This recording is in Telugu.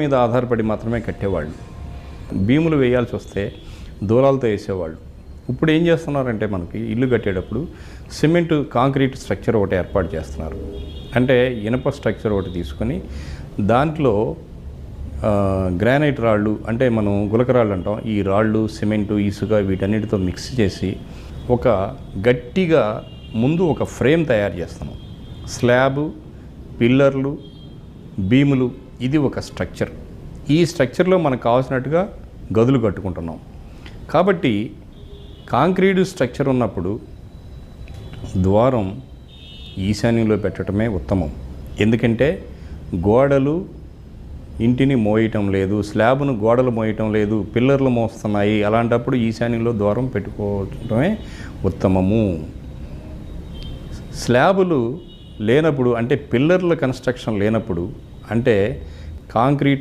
మీద ఆధారపడి మాత్రమే కట్టేవాళ్ళు. భీములు వేయాల్సి వస్తే దూలాలతో వేసేవాళ్ళు. ఇప్పుడు ఏం చేస్తున్నారంటే మనకి ఇల్లు కట్టేటప్పుడు సిమెంట్ కాంక్రీట్ స్ట్రక్చర్ ఒకటి ఏర్పాటు చేస్తున్నారు. అంటే ఇనప స్ట్రక్చర్ ఒకటి తీసుకొని దాంట్లో గ్రానైట్ రాళ్ళు అంటే మనం గులకరాళ్ళు అంటాం ఈ రాళ్ళు సిమెంటు ఇసుక వీటన్నిటితో మిక్స్ చేసి ఒక గట్టిగా ముందు ఒక ఫ్రేమ్ తయారు చేస్తాము స్లాబ్ పిల్లర్లు భీములు ఇది ఒక స్ట్రక్చర్. ఈ స్ట్రక్చర్లో మనకు కావాల్సినట్టుగా గదులు కట్టుకుంటున్నాం. కాబట్టి కాంక్రీట్ స్ట్రక్చర్ ఉన్నప్పుడు ద్వారం ఈశాన్యంలో పెట్టడమే ఉత్తమం. ఎందుకంటే గోడలు ఇంటిని మోయటం లేదు స్లాబ్ను గోడలు మోయటం లేదు పిల్లర్లు మోస్తున్నాయి అలాంటప్పుడు ఈశాన్యంలో ద్వారం పెట్టుకోవటమే ఉత్తమము. స్లాబులు లేనప్పుడు అంటే పిల్లర్ల కన్స్ట్రక్షన్ లేనప్పుడు అంటే కాంక్రీట్